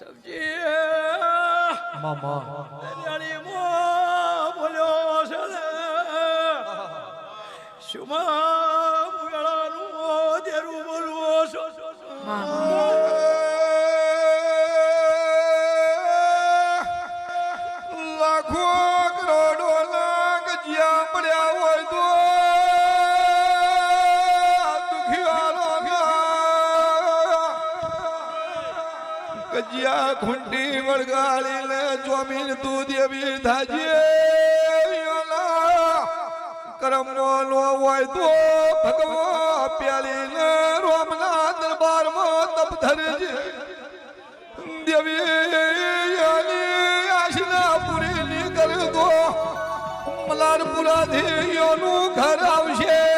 સબજી મામા. દરિયાળી મો બોલ્યો છે શુમા મુગળાનું દેરું બોલવો છો લાખો કજિયા વળગાડી લે જોમીન તું દેવી થાજે કરમનો નો હોય તો ભગવો પ્યાલીને રોમના દરબારમાં તપ ધરજે. દેવી આશના પૂરી કર દો મલારપુરાથી યોનું ઘર આવશે.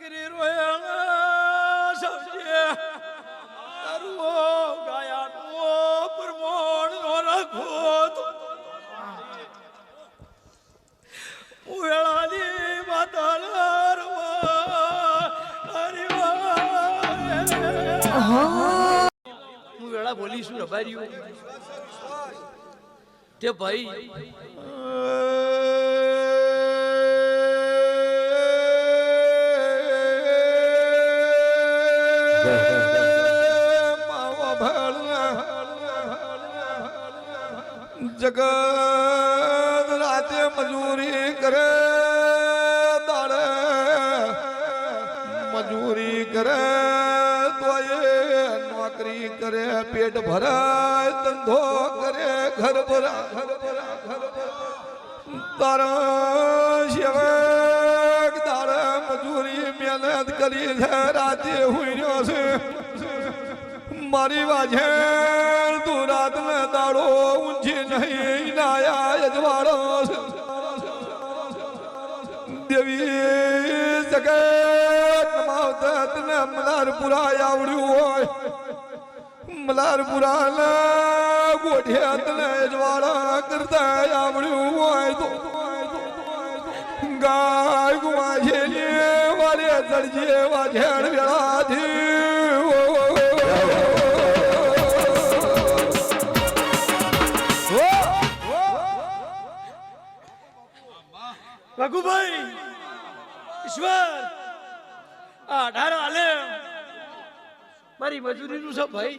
દીકરી રોયા સબજી તારું ગાયાનું પ્રમાણ નો રાખો તો ઉવેળાની માતા હું વેળા બોલીશું રબાર્યું તે ભાઈ जग राते मजूरी करे तारा मजूरी करौकरी करे पेट भर धंधो करे घरा घर तारा મહેનત કરી છે, રાતે હુઈ છે. મારી વાજે તું રાત ને દાડો ઊંચી નહીં, નાયા યજવાડો છે. દેવી જગત નમાવતા તને મલારપુરા આવડ્યું હોય. મલારપુરા ગોઠિયા તને યજવાડા કરતા આવડ્યું હોય તો. ગાય ગુમા વાલે ચડજે વાજેણ વેળાથી રઘુભાઈ ઈશ્વર આ અઢાર આલે મારી મજૂરીનું છે ભાઈ.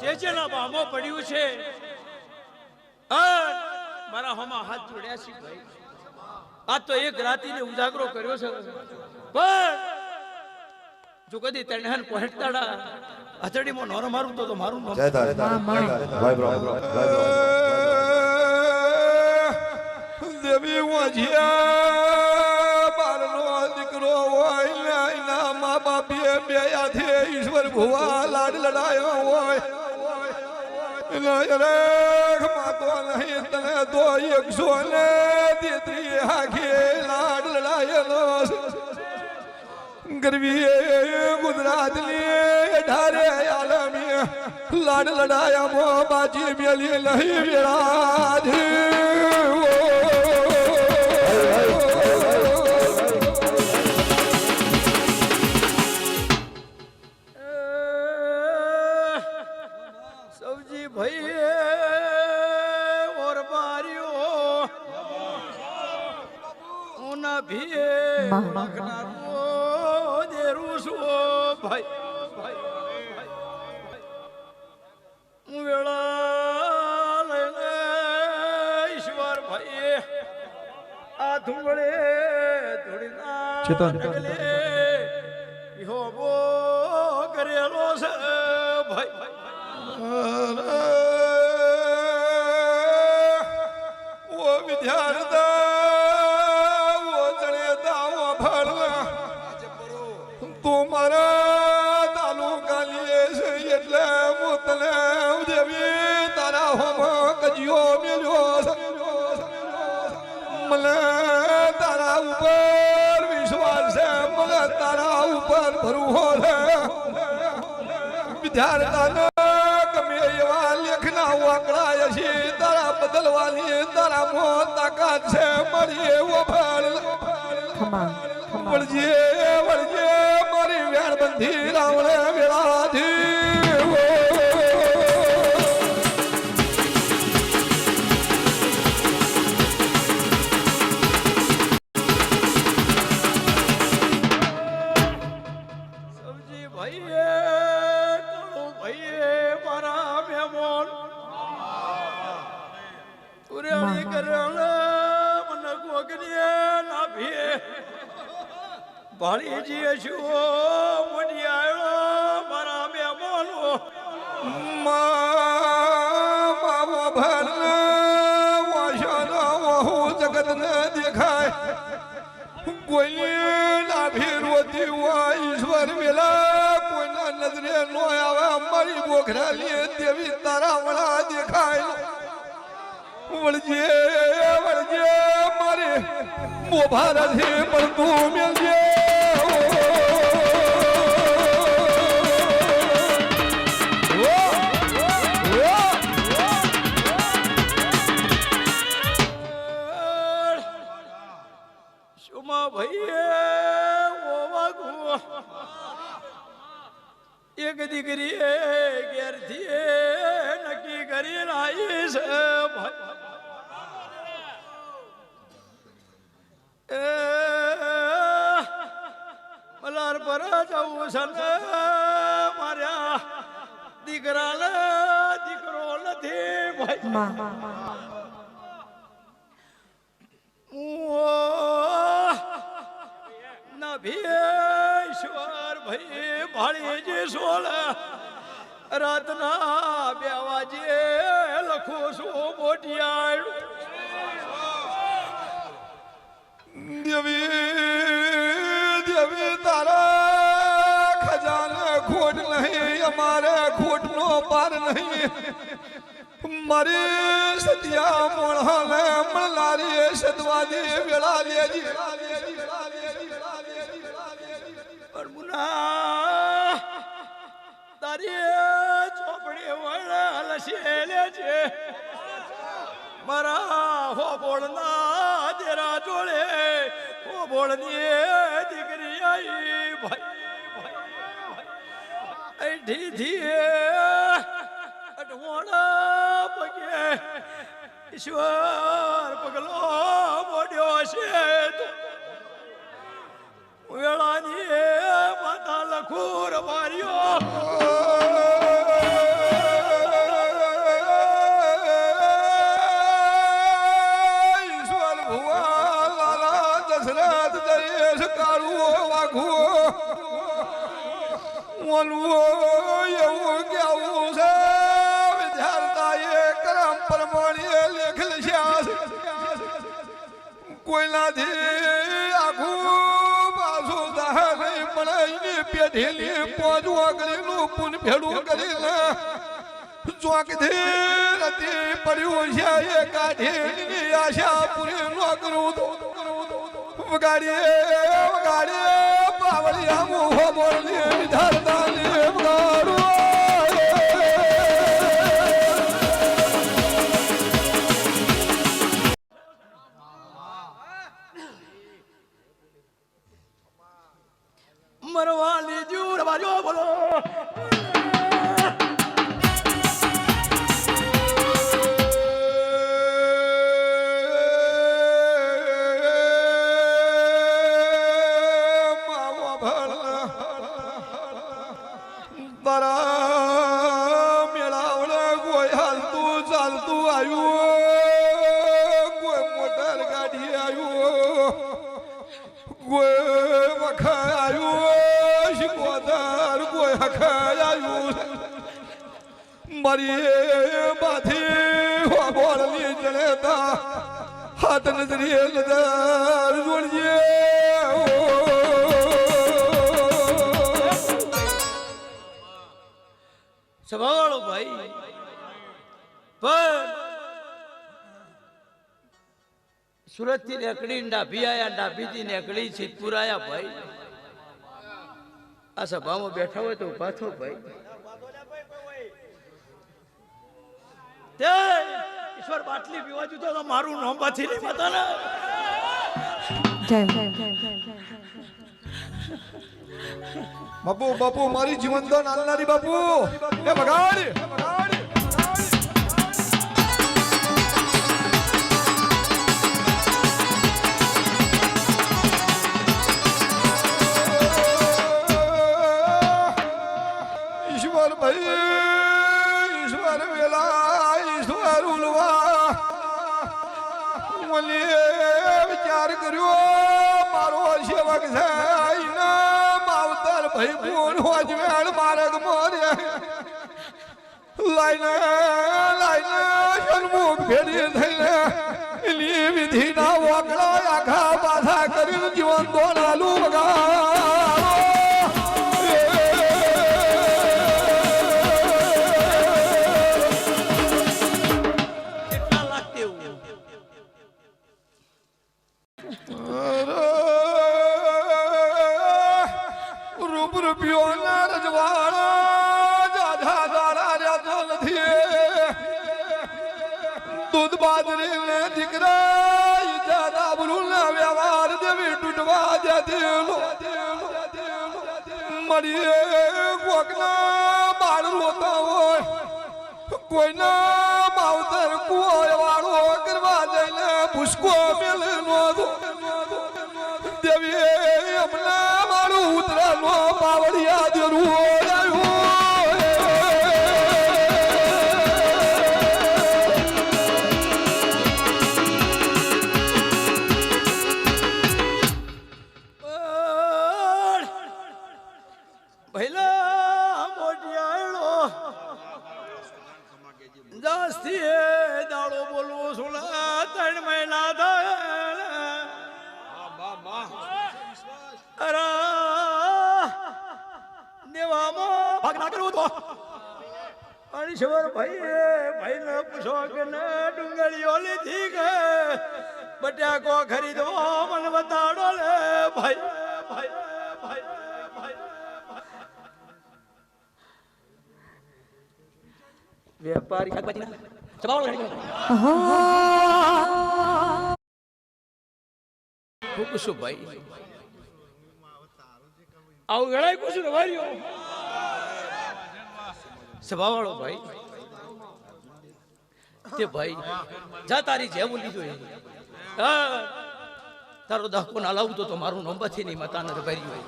જે જેના બામો પડ્યું છે મારા હોમાં હાથ જોડ્યા છે ભાઈ. આ તો એક રાતીને ઉજાગરો કર્યો છે. પણ જો કદી તણહન પહોંચતાડા મો નોર મારું તો તો મારું નામ જય તારે ભાઈ બ્રો દેવી વાજિયા બારનો દીકરો હોય ને એના મા બાપીએ બે હાથે ઈશ્વર ભુવા લાડ લડાયો હોય. રેખ માતો નહીં, તને તો એકસો ને તેત્રી હાખે લાડ લડાયેલો. ગરવી ગુજરાતની અઢારે આલમી લાડ લડાયા મો બાજી મેલી નહીં સબજી ઉના ભીએ લખનારો દેરું છો ભાઈ હું વેળા લઈને ઈશ્વર ભાઈ આ ધુંગળે ધોળીના ચેતન. ઈહો બો કરેલો છે ભાઈ તને દેવી તારા હોમ કજિયો મેલ્યો મને તારા ઉપર વિશ્વાસ છે મને તારા ઉપર ભરવો છે. વિદ્યાર્થાને ગમે એવા લેખના વાંકડાય છે તારા બદલવાની તારા મોં તાકાત છે મારી એવો on. વળજે વળજે મારી વેણબંધી રાવણે વેળાધી ઈશ્વર વેલા કોઈના નજરે નો આવે મારી બોખરાલી દેવી તારા વળા દેખાય વળજે વળજે મારે મોભા નથી પણ તું મેલજે એક દીકરીએ ઘેરથી નક્કી કરી લાવી છે. એ મલાર પર જવું છે માર્યા દીકરા દીકરો નથી ભાઈ રાતના બે વાજે લખો છું મોટિયાળ દેવી દેવી, તારા ખજાને ખોટ નહીં, અમારે ખોટનો પાર નહીં. મારી સત્યા મોણાને મળનારી સદવાદી વેળા લેજી. પરમુના તારી ચોપડી વળ લસેલે છે. મારા હો બોળના દેરા જોડે હો બોળની દીકરી આઈ ભાઈ એઠી થી અટવોણા પગે ઈશ્વર પગલો માર્યો ઓલુઓ એવું કેવું છે વિદ્યાર્થાએ કરમ પ્રમાણે લેખ કોઈનાથી આખું પાછું દાહ નહીં પણ એની પેઢીની પોજ ઓગળીનું પૂન ભેડું કરીને ચોકથી એ વગાડીએ વગાડીએ. પાવળિયા મુહો વિધારતાની વગાડું મરવાની જૂર માર્યો બોલો. મારી બાથી બોળની જણેતા. હાથ નજરી નજર જોડીએ. સવાળો ભાઈ. પણ સુરતથી નેકડી ડાભી આયા ડાભી થી નેકડી સિદ્ધપુર આયા ભાઈ. આ સભામાં બેઠા હોય તો ઊભા થો ભાઈ. તે ઈશ્વર બાટલી પીવા જતો તો મારું નામ પાછી નહીં પતા ને બાપુ બાપુ મારી જીવન દાન આલનારી બાપુ. એ બગાડ સેવક છે માવતર ભાઈ બોન હોજવેણ મારગ મોરે લાઈને લાઈને સન્મુખ ફેરી થઈને એની વિધિના વગડા આખા બાધા કરીને જીવન દોડાલું કેટલા દૂધ બાજરી ને દીકરા જાદા બલું ના વ્યવહાર દેવી તૂટવા દેતી મળીએ કોકના બાળ રોતા હોય કોઈના માવતર કોઈ વાળો કરવા જઈને ભૂસકો મેલ નો પહેલા મોટિયાળો એ દાડો બોલવો સુલા ત્રણ મહિના થાય. અરે દેવામાં ભાગ ના કરવું તો. અણીશ્વર ભાઈ ભાઈ ને પૂછો કે ને ડુંગળીઓ લીધી કે? બટાકો ખરીદવો મને બતાડો લે ભાઈ. વેપારી શાકભાજીના. ચબાવડો હું કુશું ભાઈ. આવું ગણાય કુશું વાર્યો સભાવાળો ભાઈ. તે ભાઈ જા તારી જેવું લીધું હા. તારો દાખલો ના લાવું તો મારું નંબરથી નહીં માતા નથી ભર્યું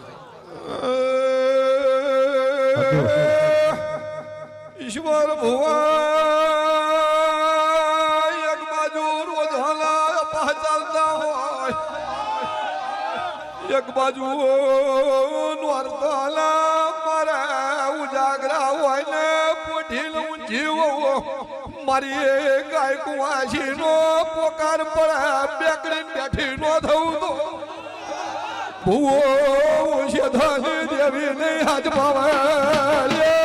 ઈશ્વર ભુવા એક બાજુ રોધાલા પહચાલતા હોય. એક બાજુ નોરતાલા મારે ઉજાગરા હોય ને લઉં જીવો મારી ગાય કુવાસી નો પોકાર પડે બેકડી બેઠી નો થવું તો. ભૂવો છે દેવી નહીં હાથ પાવે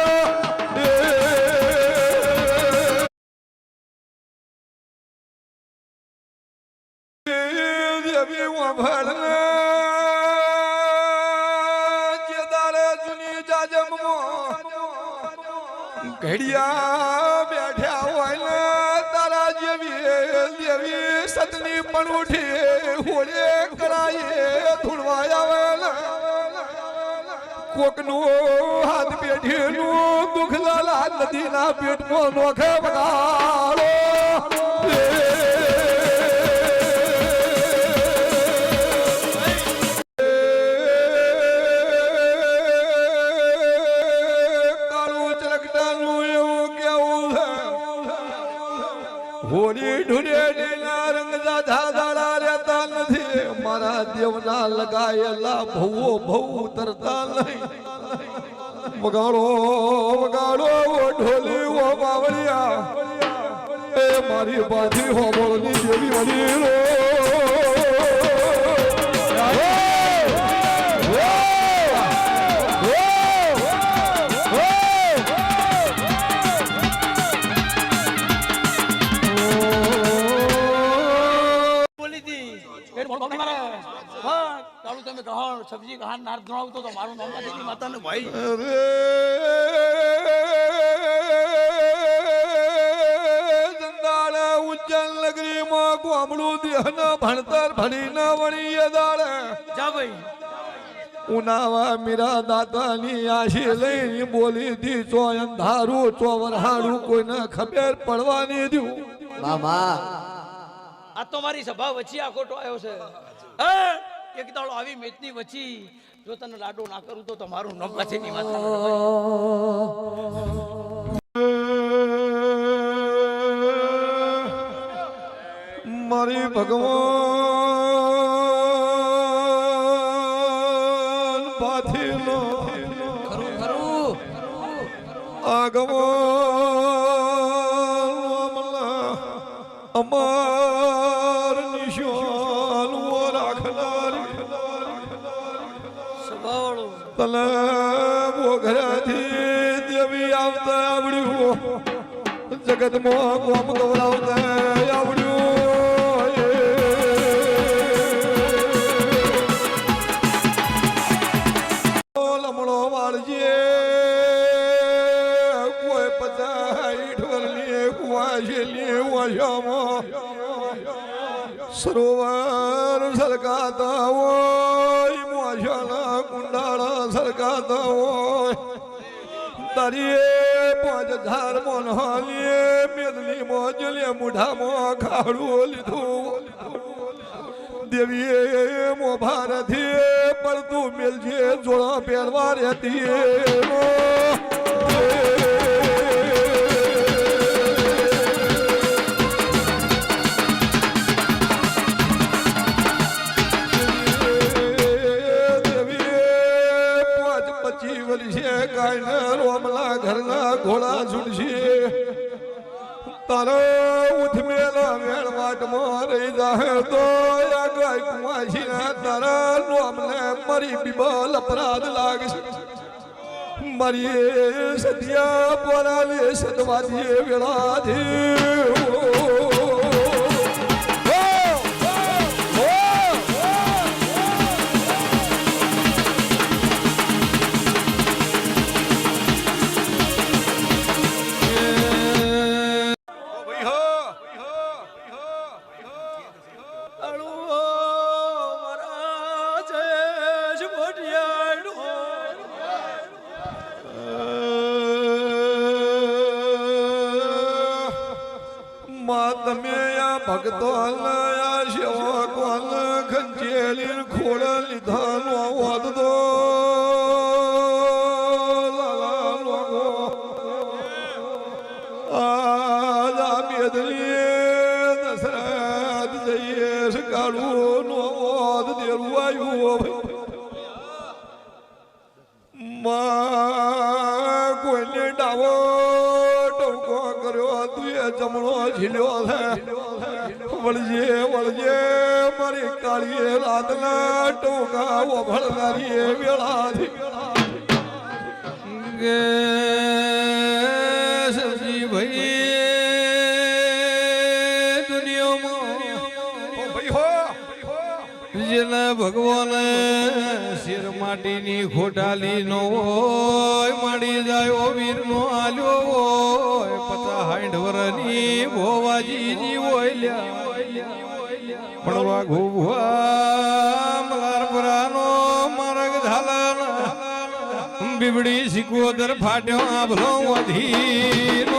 જાજમમાં ઘડિયા બેઠ્યા હોય ને તારા જેવી દેવી સતની પણ ઉઠી હોળે કરાયે ધૂળવા આવે ને. કોકનું હાથ પેઢીનું દુઃખ લાલા નદીના પેટમાં નોખે બગાડો હોળી ઢુરેડીના રંગ દાધા રહેતા નથી. મારા દેવના લગાયેલા ભવો ભવ ઉતરતા નહીં. વગાડો વગાડો ઢોલી, ઓ બાવળિયા. એ મારી બાજી હોબળની દેવી વડીલો. મારે હા તમે કહો સબ્જી હાર નાર ધોણાવતો તો મારું નામ નથી. માતાને ભાઈ. અરે જંદાળે ઉજ્જૈન ગોમડું દેહના ભણતર ભણીને વણીએ દાડે. જા ભાઈ. ઉનાવા મીરા દાતાની આશી લઈને બોલી દી ચો અંધારું ચો વરહાડું કોઈને ખબર પડવાની દ્યું મામા આ તો મારી સભા વચ્ચે આ ખોટો આવ્યો છે. એ, એક દાડો આવી મેચની વચ્ચી જો તને લાડો ના કરું તો તમારું ની વાત મારી ભગવાન સરકાતા હોય મોશાલા કુંડાળા સરકાતા હોય. તારીએ પાંચ હજાર મોનહાલીએ મેદલી મોજલે મુઢામાં ખાડું લીધું. દેવીએ મો ભારતીએ પડતું મેલજે જોડા પહેરવા રહેતી તારો ઉઠમેલા વેણવાટમાં રહી જાહે તો આ ગાય કુવાસીના તારા નોમને મરી બિબલ અપરાધ લાગશે. મરી સત્યા પોરાલે સદવાદીએ વેળાથી માટીની ખોટાલી નો હોય, મળી જાય વીર નો આલ્યો હોય. પતા હાઈઠ વરની ભોવાજી હોય લ્યા પણ વાઘો ભુવા મલાર પરાનો મારગ ઝાલન બીબડી સિકોદર ફાટ્યો આભલો અધીર